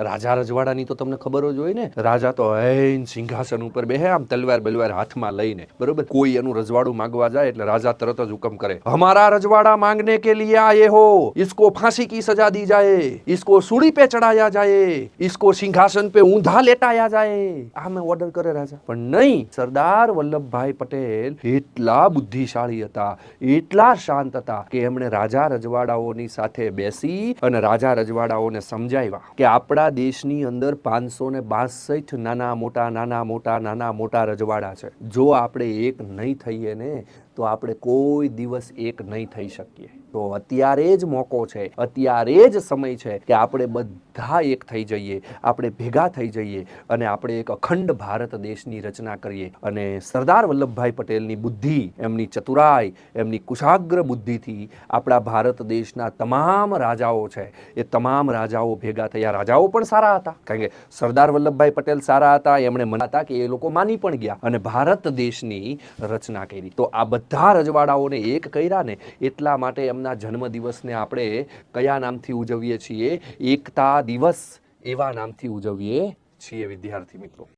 રાજા રજવાડાની તો તમને ખબર જ હોય ને, રાજા તો હૈન સિંહાસન ઉપર બેહે, આમ તલવાર બલવાર હાથમાં લઈને, બરોબર? કોઈ એનું રજવાડું માંગવા જાય એટલે રાજા તરત જ હુકમ કરે હમારા રજવાડા માંગને કે લિયે આયે હો? ઇસકો ફાંસી કી સજા દી જાયે? ઇસકો સુડી પે ચડાયા જાયે? ઇસકો સિંહાસન પે ઊંધા લેટાયા જાયે? આમે ઓર્ડર કરે રાજા. પણ નહીં, સરદાર વલ્લભભાઈ પટેલ એટલા બુદ્ધિશાળી હતા, એટલા શાંત હતા કે એમણે રાજા રજવાડાઓની સાથે બેસી અને રાજા રજવાડાઓને સમજાવ્યા કે આપણા દેશની અંદર પાંચસો ને બાસઠ નાના મોટા નાના મોટા નાના મોટા રજવાડા છે. જો આપણે એક નહીં થઈએ ને, તો આપણે કોઈ દિવસ એક નહીં થઈ શકીએ. તો અત્યારે જ મોકો છે, અત્યારે જ સમય છે કે આપણે બધા એક થઈ જઈએ, આપણે ભેગા થઈ જઈએ અને આપણે એક અખંડ ભારત દેશની રચના કરીએ. અને સરદાર વલ્લભભાઈ પટેલની બુદ્ધિ, એમની ચતુરાઈ, એમની કુશાગ્ર બુદ્ધિથી આપણા ભારત દેશના તમામ રાજાઓ છે, એ તમામ રાજાઓ ભેગા થયા. રાજાઓ પણ સારા હતા. કારણ કે સરદાર વલ્લભભાઈ પટેલ સારા હતા, એમણે મનાતા કે એ લોકો માની પણ ગયા અને ભારત દેશની રચના કરી. તો આ બધા રજવાડાઓને એક કર્યા ને એટલા માટે એમના જન્મદિવસને આપણે કયા નામથી ઉજવીએ છીએ? એકતા દિવસ એવા નામથી ઉજવીએ છીએ વિદ્યાર્થી મિત્રો.